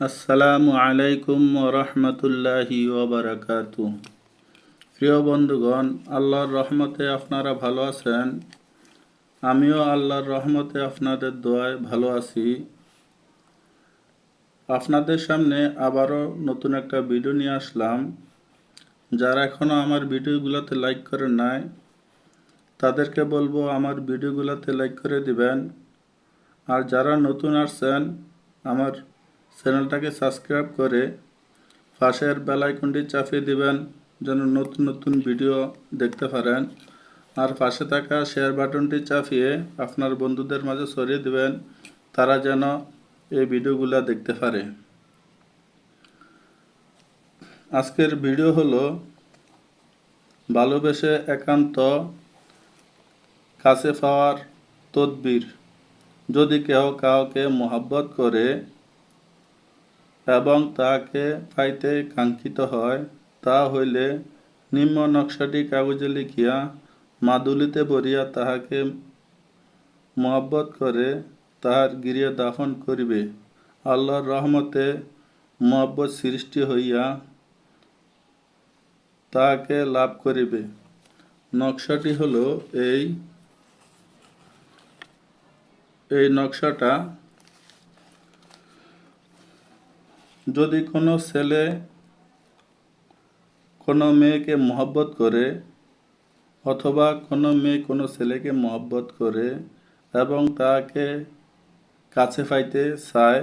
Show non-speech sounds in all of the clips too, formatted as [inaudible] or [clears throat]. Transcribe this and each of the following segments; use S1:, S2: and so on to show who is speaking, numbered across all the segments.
S1: আসসালামু আলাইকুম রহমতুল্লাহি ওবরাকাতু প্রিয় বন্ধুগণ, আল্লাহর রহমতে আপনারা ভালো আছেন। আমিও আল্লাহর রহমতে আপনাদের দোয়ায় ভালো আছি। আপনাদের সামনে আবারও নতুন একটা ভিডিও নিয়ে আসলাম। যারা এখনও আমার ভিডিওগুলোতে লাইক করে নাই, তাদেরকে বলব আমার ভিডিওগুলোতে লাইক করে দিবেন। আর যারা নতুন আসছেন, আমার চ্যানেলটাকে সাবস্ক্রাইব করে পাশের বেল চাপিয়ে দিবেন, যেন নতুন নতুন ভিডিও দেখতে পারেন। আর পাশে থাকা শেয়ার বাটনটি চাপিয়ে আপনার বন্ধুদের মাঝে ছড়িয়ে দিবেন, তারা যেন এই ভিডিওগুলো দেখতে পারে। আজকের ভিডিও হলো ভালোবেসে একান্ত কাছে পাওয়ার তদবির। যদি কেউ কাউকে মোহাব্বত করে এবং তাকে পাইতে কাঙ্ক্ষিত হয়, তা হইলে নিম্ন নকশাটি কাগজে লিখিয়া মাদুলিতে ভরিয়া তাহাকে মহব্বত করে তাহার গিরিয়া দাফন করিবে। আল্লাহর রহমতে মহব্বত সৃষ্টি হইয়া তাহাকে লাভ করিবে। নকশাটি হলো এই এই নকশাটা যদি কোনো ছেলে কোনো মেয়েকে মহব্বত করে অথবা কোনো মেয়ে কোনো ছেলেকে মহব্বত করে এবং তাকে কাছে পাইতে চায়,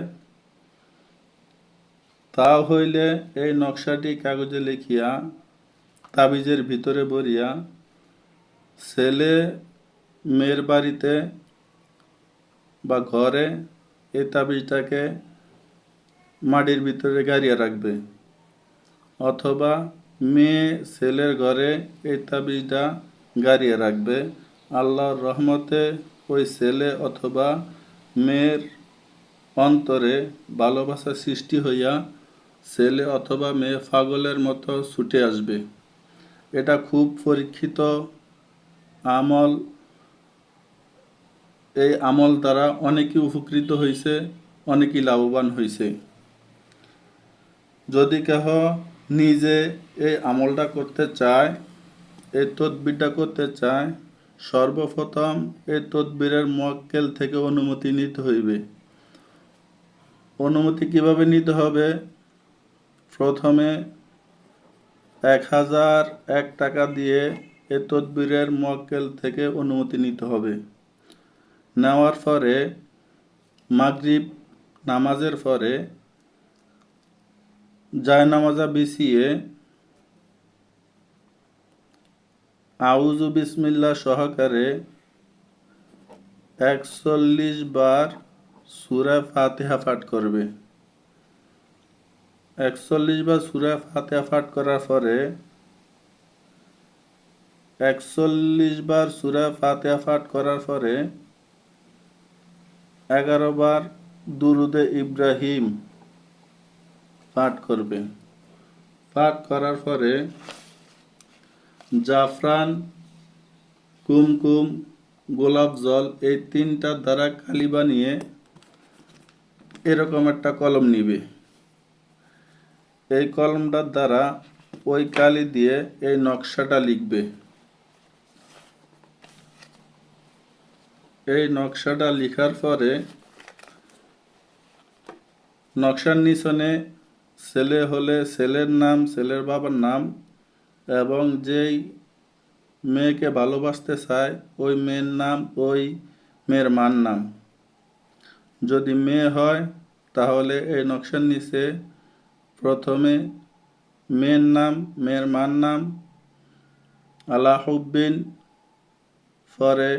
S1: তা হইলে এই নকশাটি কাগজে লিখিয়া, তাবিজের ভিতরে বরিয়া ছেলে মেয়ের বাড়িতে বা ঘরে এই তাবিজটাকে মাটির ভিতরে গাড়িয়া রাখবে। অথবা মেয়ে ছেলের ঘরে এই তাবিজটা গাড়িয়ে রাখবে। আল্লাহর রহমতে ওই ছেলে অথবা মেয়ের অন্তরে ভালোবাসা সৃষ্টি হইয়া ছেলে অথবা মেয়ে ফাগলের মতো ছুটে আসবে। এটা খুব পরীক্ষিত আমল। এই আমল দ্বারা অনেকেই উপকৃত হয়েছে অনেকেই লাভবান হয়েছে যদি কেহ নিজে এই আমলটা করতে চায়, এই তদবিরটা করতে চায়, সর্বপ্রথম এই তদবিরের মোয়াক্কেল থেকে অনুমতি নিতে হইবে। অনুমতি কীভাবে নিতে হবে? প্রথমে এক হাজার এক টাকা দিয়ে এ তদবিরের মোয়াক্কেল থেকে অনুমতি নিতে হবে। নেওয়ার পরে মাগরিব নামাজের পরে জায়নামাজা বিছিয়ে আউজু বিসমিল্লা সহকারে একচল্লিশ বার সুরা ফাতেহা পাঠ করবে। একচল্লিশ বার সুরা ফাতেহা পাঠ করার পরে একচল্লিশ বার সুরা ফাতেহা পাঠ করার পরে এগারো বার দুরুদে ইব্রাহিম পাঠ করবে। পাঠ করার পরে জাফরান, কুমকুম, গোলাপ জল এই তিনটার দ্বারা কালি বানিয়ে এরকম একটা কলম নিবে। এই কলমটার দ্বারা ওই কালি দিয়ে এই নকশাটা লিখবে। এই নকশাটা লিখার পরে নকশার নিচনে ছেলে হলে ছেলের নাম, ছেলের বাবার নাম এবং যেই মেয়েকে ভালোবাসতে চায়, ওই মেয়ের নাম, ওই মেয়ের মার নাম। যদি মেয়ে হয়, তাহলে এই নকশার নিচে প্রথমে মেয়ের নাম, মেয়ের মার নাম, আলাহুদ্দিন, পরে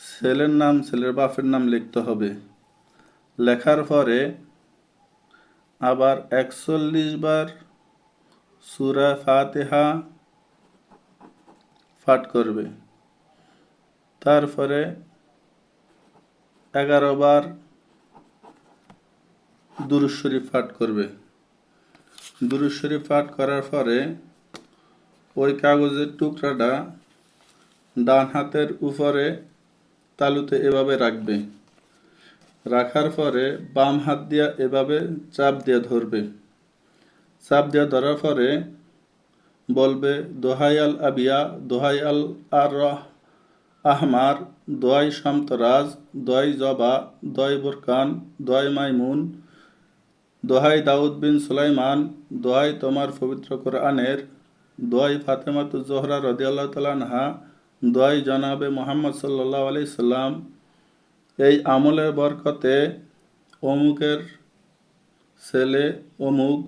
S1: ছেলের নাম, ছেলের বাপের নাম লিখতে হবে। লেখার পরে আবার একচল্লিশ বার সুরা ফাতেহা পাঠ করবে। তারপরে এগারো বার দুরুজ শরীফ পাঠ করবে। দুরুজ শরীফ পাঠ করার পরে ওই কাগজের টুকরাটা ডান হাতের উপরে তালুতে এভাবে রাখবে। রাখার পরে বাম হাত দিয়া এভাবে চাপ দিয়ে ধরবে। চাপ দিয়ে ধরার পরে বলবে, দোহাই আল আবিয়া, দোহাই আল আর আহমার দোয়াই শামতরাজ দোয়াই জবা দোয়াই বুরকান দোয়াই মাইমুন, দোহাই দাউদ বিন সুলাইমান, দোহাই তোমার পবিত্র কোরআনের দোয়াই ফাতেমাতু জোহরা রদিয়াল্লাহ তালানহা দোয়াই জনাবে মোহাম্মদ সাল্লাহ আলি সাল্লাম এই আমলের বরকতে অমুকের ছেলে অমুক,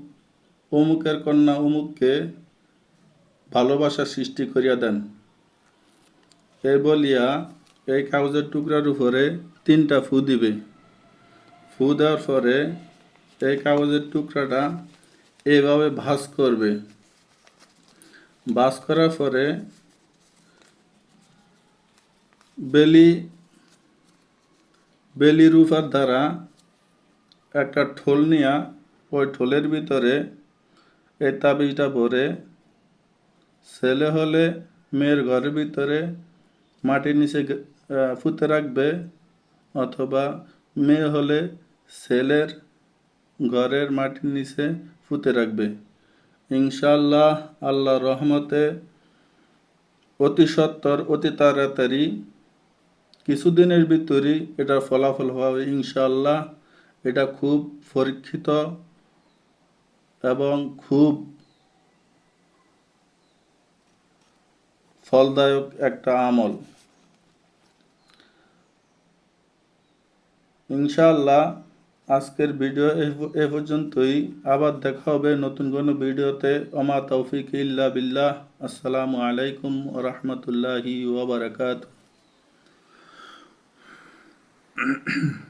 S1: অমুকের কন্যা অমুককে ভালোবাসা সৃষ্টি করিয়া দেন। এই বলিয়া এই কাগজের টুকরার উপরে তিনটা ফু দিবে। ফু দেওয়ার পরে এই কাগজের টুকরাটা এইভাবে ভাস করবে। ভাস করার পরে বেলি বেলি রূপার দ্বারা একটা ঠোল নিয়া ওই ঠোলের ভিতরে এই তাবিজটা ভরে ছেলে হলে মেয়ের ঘরের ভিতরে মাটির নিচে পুঁতে রাখবে অথবা মেয়ে হলে ছেলের ঘরের মাটির নিচে পুঁতে রাখবে। ইনশাল্লাহ আল্লাহ রহমতে অতি সত্তর, অতি তাড়াতাড়ি কিছুদিনের ভিতরেই এটার ফলাফল হবে ইনশাল্লাহ এটা খুব পরীক্ষিত এবং খুব ফলদায়ক একটা আমল। ইনশাআল্লাহ, আজকের ভিডিও এ পর্যন্তই। আবার দেখা হবে নতুন কোনো ভিডিওতে। অমা তৌফিক ইল্লা বিল্লাহ। আসসালামু আলাইকুম রহমতুল্লাহি ওবরাকাত mm [clears throat]